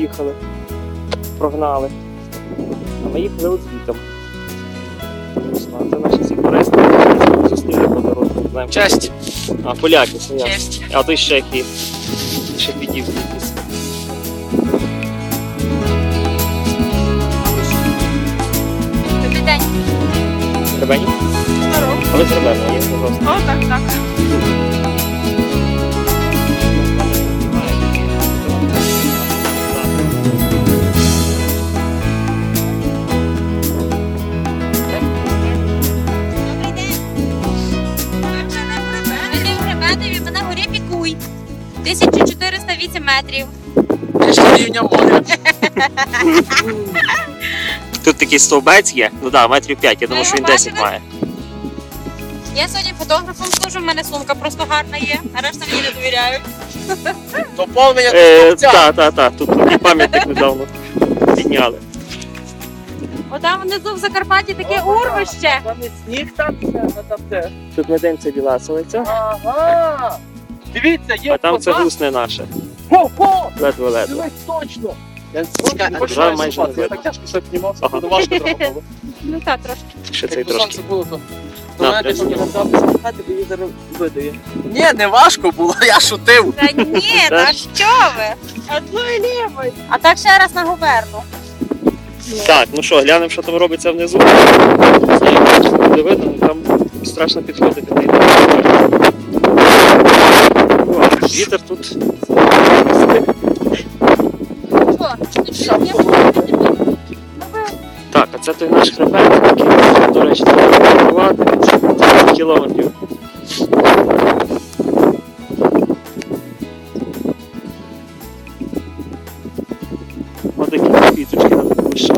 їхали, прогнали. А ми їхали от звітом. Це наші всі туристи, які зустріли по дорозі. знаємо, Честь. А, поляки, я. Честь. А той ще які. Ще підів якісь. Добрий день. Ребені? Здорово. А ви з Ребені, є, пожалуйста. О, так, так. 1408 метрів. Пішли рівня моря. Тут такий стовбець є, ну так, да, метрів 5, я думаю, що він 10 бачили? має. Я сьогодні фотографом служу, в мене сумка просто гарна є, а решта мені не довіряють. Доповнення Е, до. Так, так, так, тут такий пам'ятник недавно підняли. Отам внизу в Закарпатті таке урвище. Там не сніг там, а там де. Тут не димця біла совиця, Ага. Дивіться, є а там це вода. гусне наше. Хо-хо! Ледве-ледве. Дивись точно. Я не хочу майже не Я видно. так тяжко що піднімався, Ага. важко трохи було. Ну так, трошки. Ще цей Якби трошки. сонце було, то... Не бо її зараз видає. Ні, не важко було, я шутив. Та ні, Та та що ви? Одною лівою. А так ще раз на губерну. Так, ну що, глянемо, що там робиться внизу. Не знаю, буде видно, там страшно підходити. не. Вітер тут. Так, а це той наш хребет, який, до речі, треба фотографувати. Кілометрів. Ось такі квіточки на кущі.